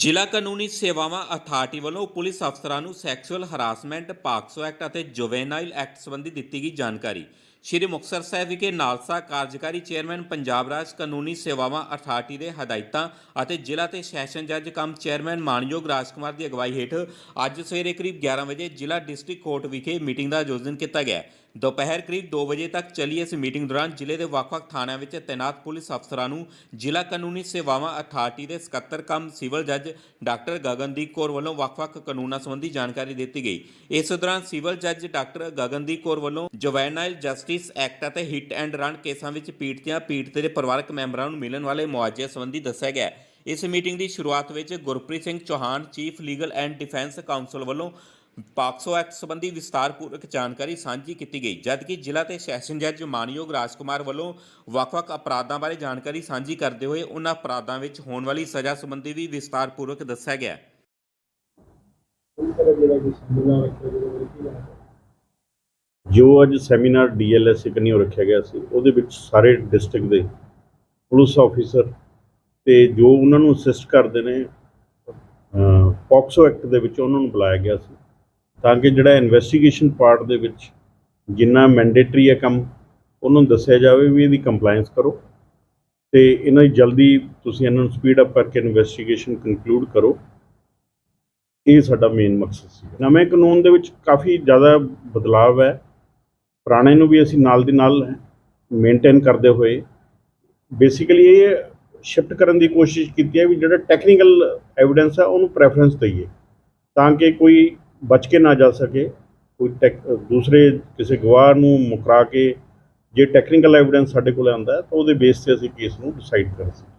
ਜ਼ਿਲ੍ਹਾ ਕਾਨੂੰਨੀ ਸੇਵਾਵਾਂ ਅਥਾਰਟੀ ਵੱਲੋਂ ਪੁਲਿਸ ਅਫਸਰਾਂ ਨੂੰ ਸੈਕਸੁਅਲ ਹਰਾਸਮੈਂਟ, ਪਾਕਸੋ ਐਕਟ ਅਤੇ ਜੁਵੇਨਾਈਲ ਐਕਟ ਸੰਬੰਧੀ ਦਿੱਤੀ ਗਈ ਜਾਣਕਾਰੀ। ਸ਼੍ਰੀ ਮੁਕਤਸਰ ਸਾਹਿਬ ਵਿਖੇ ਨਾਲਸਾ ਕਾਰਜਕਾਰੀ ਚੇਅਰਮੈਨ ਪੰਜਾਬ ਰਾਜ ਕਾਨੂੰਨੀ ਸੇਵਾਵਾਂ ਅਥਾਰਟੀ ਦੇ ਹਦਾਇਤਾਂ ਅਤੇ ਜ਼ਿਲ੍ਹਾ ਤੇ ਸੈਸ਼ਨ ਜੱਜ ਕਮ ਚੇਅਰਮੈਨ ਮਾਨਯੋਗ ਰਾਜਕੁਮਾਰ ਦੀ ਅਗਵਾਈ ਹੇਠ ਅੱਜ ਸਵੇਰੇ ਕਰੀਬ 11 ਵਜੇ ਜ਼ਿਲ੍ਹਾ ਡਿਸਟ੍ਰਿਕਟ ਕੋਰਟ ਵਿਖੇ ਮੀਟਿੰਗ ਦਾ ਆਯੋਜਨ ਕੀਤਾ ਗਿਆ। ਦੁਪਹਿਰ ਕਰੀਬ 2 ਵਜੇ ਤੱਕ ਚੱਲੀ ਇਸ ਮੀਟਿੰਗ ਦੌਰਾਨ ਜ਼ਿਲ੍ਹੇ ਦੇ ਵੱਖ-ਵੱਖ ਥਾਣਿਆਂ ਵਿੱਚ ਤੈਨਾਤ ਪੁਲਿਸ ਅਫਸਰਾਂ ਨੂੰ ਜ਼ਿਲ੍ਹਾ ਕਾਨੂੰਨੀ ਸੇਵਾਵਾਂ ਅਥਾਰਟੀ ਦੇ ਸਕੱਤਰ ਕਮ ਸਿਵਲ ਜੱਜ ਡਾਕਟਰ ਗਗਨਦੀਪ ਕੌਰ ਵੱਲੋਂ ਵੱਖ-ਵੱਖ ਕਾਨੂੰਨਾਂ ਸੰਬੰਧੀ ਜਾਣਕਾਰੀ ਦਿੱਤੀ ਗਈ। ਇਸ ਦੌਰਾਨ ਸਿਵਲ ਜੱਜ ਡਾਕਟਰ ਗਗਨਦੀਪ ਕੌਰ ਵੱਲੋਂ ਜੁਵੈਨਾਈਲ ਜਸਟਿਸ ਐਕਟ ਅਤੇ ਹਿੱਟ ਐਂਡ ਰਨ ਕੇਸਾਂ ਵਿੱਚ ਪੀੜਤੀਆਂ, ਪੀੜਤ ਦੇ ਪਰਿਵਾਰਕ ਮੈਂਬਰਾਂ ਨੂੰ ਮਿਲਣ ਵਾਲੇ ਮੁਆਵਜ਼ੇ ਸੰਬੰਧੀ ਦੱਸਿਆ ਗਿਆ ਇਸ ਮੀਟਿੰਗ ਦੀ ਸ਼ੁਰੂਆਤ ਵਿੱਚ Gurpreet Singh Chauhan, chief legal and defence counsel ਵੱਲੋਂ ਪਾਕਸੋ ਐਕਟ ਸੰਬੰਧੀ ਵਿਸਤਾਰਪੂਰਵਕ ਜਾਣਕਾਰੀ ਸਾਂਝੀ ਕੀਤੀ ਗਈ, ਜਦਕਿ ਜ਼ਿਲ੍ਹਾ ਤੇ ਸੈਸ਼ਨ ਜੱਜ ਮਾਨਯੋਗ ਰਾਜਕੁਮਾਰ ਵੱਲੋਂ ਵੱਖ-ਵੱਖ ਅਪਰਾਧਾਂ ਬਾਰੇ ਜਾਣਕਾਰੀ ਸਾਂਝੀ ਕਰਦੇ ਹੋਏ ਉਹਨਾਂ ਅਪਰਾਧਾਂ ਵਿੱਚ ਹੋਣ ਵਾਲੀ ਸਜ਼ਾ ਸੰਬੰਧੀ ਵੀ ਵਿਸਤਾਰਪੂਰਵਕ ਦੱਸਿਆ ਗਿਆ ਜੋ ਅੱਜ ਸੈਮੀਨਾਰ ਡੀਐਲਐਸ ਕਨੀਓ ਰੱਖਿਆ ਗਿਆ ਸੀ, ਉਹਦੇ ਵਿੱਚ ਸਾਰੇ ਡਿਸਟ੍ਰਿਕਟ ਦੇ ਪੁਲਿਸ ਆਫੀਸਰ ਤੇ ਜੋ ਉਹਨਾਂ ਨੂੰ ਅਸਿਸਟ ਕਰਦੇ ਨੇ ਪੌਕਸੋ ਐਕਟ ਦੇ ਵਿੱਚ ਉਹਨਾਂ ਨੂੰ ਬੁਲਾਇਆ ਗਿਆ ਸੀ। ਤਾਂ ਕਿ ਜਿਹੜਾ ਇਨਵੈਸਟੀਗੇਸ਼ਨ ਪਾਰਟ ਦੇ ਵਿੱਚ ਜਿੰਨਾ ਮੈਂਡੇਟਰੀ ਹੈ ਕੰਮ, ਉਹਨਾਂ ਨੂੰ ਦੱਸਿਆ ਜਾਵੇ ਵੀ ਇਹਦੀ ਕੰਪਲਾਈਂਸ ਕਰੋ ਤੇ ਇਹਨਾਂ ਦੀ ਜਲਦੀ ਤੁਸੀਂ ਇਹਨਾਂ ਨੂੰ ਸਪੀਡ ਅਪ ਕਰਕੇ ਇਨਵੈਸਟੀਗੇਸ਼ਨ ਕੰਕਲੂਡ ਕਰੋ। ਇਹ ਸਾਡਾ ਮੇਨ ਮਕਸਦ ਸੀ। ਨਵੇਂ ਕਾਨੂੰਨ ਦੇ ਵਿੱਚ ਕਾਫੀ ਜ਼ਿਆਦਾ ਬਦਲਾਵ ਹੈ। ਪੁਰਾਣੇ ਨੂੰ ਵੀ ਅਸੀਂ ਨਾਲ ਦੀ ਨਾਲ ਮੇਨਟੇਨ ਕਰਦੇ ਹੋਏ ਬੇਸਿਕਲੀ ਇਹ ਸ਼ਿਫਟ ਕਰਨ ਦੀ ਕੋਸ਼ਿਸ਼ ਕੀਤੀ ਹੈ ਵੀ ਜਿਹੜਾ ਟੈਕਨੀਕਲ ਐਵੀਡੈਂਸ ਹੈ ਉਹਨੂੰ ਪ੍ਰੈਫਰੈਂਸ ਦਈਏ ਤਾਂ ਕਿ ਕੋਈ ਬਚ ਕੇ ਨਾ ਜਾ ਸਕੇ, ਕੋਈ ਟੈਕ ਦੂਸਰੇ ਕਿਸੇ ਗਵਾਹ ਨੂੰ ਮੁਕਰਾ ਕੇ ਜੇ ਟੈਕਨੀਕਲ ਐਵੀਡੈਂਸ ਸਾਡੇ ਕੋਲ ਆਉਂਦਾ ਤਾਂ ਉਹਦੇ ਬੇਸ ਤੇ ਅਸੀਂ ਕੇਸ ਨੂੰ ਡਿਸਾਈਡ ਕਰ ਸਕੀਏ